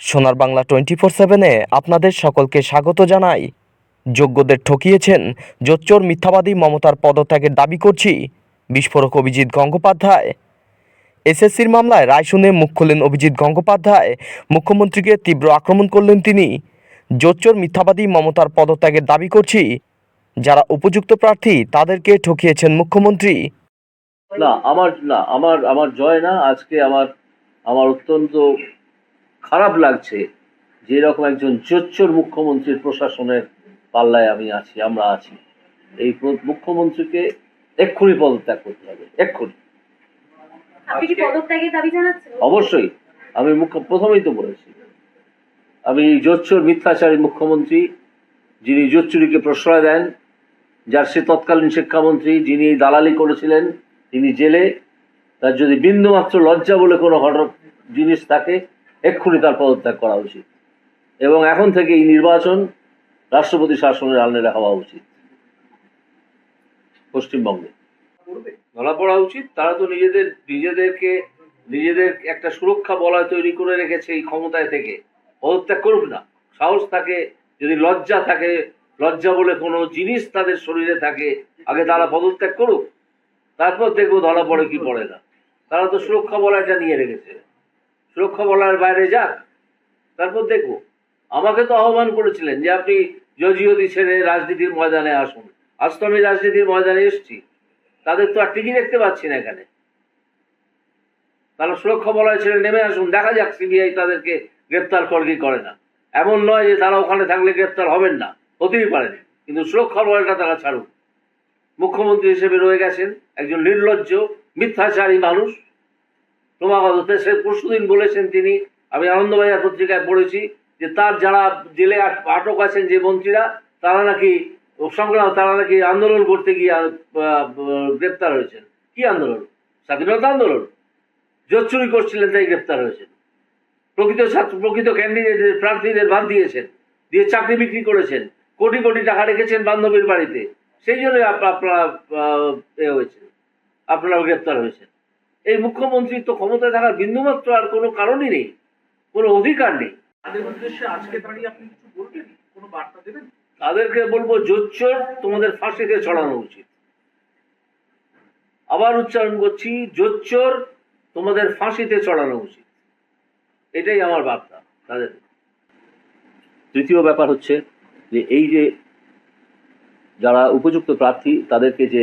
সোনার Bangla twenty four সেভেনে আপনাদের সকলকে স্বাগত জানাই। যোগ্যদের ঠকিয়েছেন জোচ্চোর মিথ্যাবাদী মমতার পদত্যাগের দাবি করছি বিস্ফোরক অভিজিৎ গঙ্গোপাধ্যায়। এসএসসির মামলায় রায় শুনে মুখ খুললেন অভিজিৎ গঙ্গোপাধ্যায়। মুখ্যমন্ত্রীকে তীব্র আক্রমণ করলেন তিনি। জোচ্চোর মিথ্যাবাদী মমতার পদত্যাগের দাবি করছি। যারা উপযুক্ত প্রার্থী তাদেরকে ঠকিয়েছেন মুখ্যমন্ত্রী। না, আমার না, আমার আমার জয় না। আজকে আমার আমার অত্যন্ত খারাপ লাগছে যে এরকম একজন জোচ্চোর মুখ্যমন্ত্রীর প্রশাসনের পাল্লায় আমি আছি আমরা আছি। এই মুখ্যমন্ত্রীকে এক্ষুনি পদত্যাগ করতে হবে এক্ষুনি। অবশ্যই। আমি মুখ্য প্রথমেই তো বলেছি আমি জোচ্চোর মিথ্যাচারী মুখ্যমন্ত্রী যিনি জোচ্চুরিকে প্রশ্রয় দেন যার সে তৎকালীন শিক্ষামন্ত্রী যিনি এই দালালি করেছিলেন তিনি জেলে তার যদি বিন্দুমাত্র লজ্জা বলে কোনো ঘটনা জিনিস থাকে এক্ষুনি তার পদত্যাগ করা উচিত। এবং এখন থেকে এই নির্বাচন রাষ্ট্রপতি শাসনের আলনেরা হওয়া উচিত। পশ্চিমবঙ্গে। ধরা পড়া উচিত। তারা তো নিজেদের, নিজেদেরকে, নিজেদের একটা সুরক্ষা বলয় তৈরি করে রেখেছে এই ক্ষমতায় থেকে। পদত্যাগ করুক না। সাহস থাকে, যদি লজ্জা থাকে, লজ্জা বলে কোনো জিনিস তাদের শরীরে থাকে, আগে তারা পদত্যাগ করুক। তারপর দেখব ধরা পড়ে কি পড়ে না। তারা তো সুরক্ষা বলয়টা নিয়ে রেখেছে। সুরক্ষা বলার বাইরে যাক, তারপর দেখব। আমাকে তো আহ্বান করেছিলেন যে আপনি জজিওদি ছেড়ে রাজনীতির ময়দানে আসুন। আজ তো আমি রাজনীতির ময়দানে এসেছি। তাদের তো আর টিকি দেখতে পাচ্ছি না এখানে। তারা সুরক্ষা বলয় ছেড়ে নেমে আসুন, দেখা যাক সিবিআই তাদেরকে গ্রেপ্তার করে কি করে না। এমন নয় যে তারা ওখানে থাকলে গ্রেপ্তার হবেন না, হতেই পারেন কিন্তু সুরক্ষা বলয়টা তারা ছাড়ুন মুখ্যমন্ত্রী হিসেবে রয়ে গেছেন একজন নির্লজ্জ, মিথ্যাচারী মানুষ। ক্রমাগত সে পরশুদিন বলেছেন তিনি, আমি আনন্দবাজার পত্রিকায় পড়েছি, যে তার যারা জেলে আট- আটক আছেন যে মন্ত্রীরা, তারা নাকি সংগ্রাম তারা নাকি আন্দোলন করতে গিয়ে গ্রেপ্তার হয়েছেন। কি আন্দোলন? স্বাধীনতা আন্দোলন? জোর চুরি করছিলেন, তাই গ্রেপ্তার হয়েছেন। প্রকৃত ছাত্র প্রকৃত ক্যান্ডিডেটদের প্রার্থীদের বাদ দিয়েছেন, দিয়ে চাকরি বিক্রি করেছেন, কোটি কোটি টাকা রেখেছেন বান্ধবীর বাড়িতে। সেই জন্য আপনারা এ হয়েছেন আপনারা গ্রেপ্তার হয়েছেন। এই মুখ্যমন্ত্রীর তো ক্ষমতায় থাকার বিন্দুমাত্র আর কোনো কারণই নেই কোনো অধিকার নেই। তাদেরকে বলব জোচ্চোর তোমাদের ফাঁসিতে ছড়ানো উচিত। আবার উচ্চারণ করছি জোচ্চোর তোমাদের ফাঁসিতে চড়ানো উচিত। এটাই আমার বার্তা তাদের। তৃতীয় ব্যাপার হচ্ছে যে এই যে যারা উপযুক্ত প্রার্থী তাদেরকে যে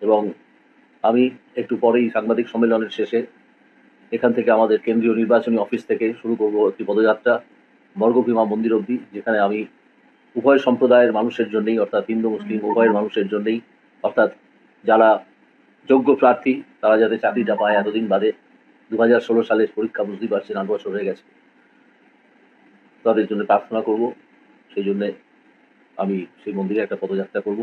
এবং আমি একটু পরেই সাংবাদিক সম্মেলনের শেষে এখান থেকে আমাদের কেন্দ্রীয় নির্বাচনী অফিস থেকে শুরু করব একটি পদযাত্রা, বর্গভীমা মন্দির অবধি, যেখানে আমি উভয় সম্প্রদায়ের মানুষের জন্যই, অর্থাৎ হিন্দু, মুসলিম, উভয়ের মানুষের জন্যই, অর্থাৎ যারা যোগ্য প্রার্থী, তারা যাতে চাকরিটা পায় এতদিন বাদে দু হাজার ষোলো সালের পরীক্ষা বুঝতেই পারছেন আট বছর হয়ে গেছে। তাদের জন্য প্রার্থনা করব, সেই জন্যে আমি সেই মন্দিরে একটা পদযাত্রা করব।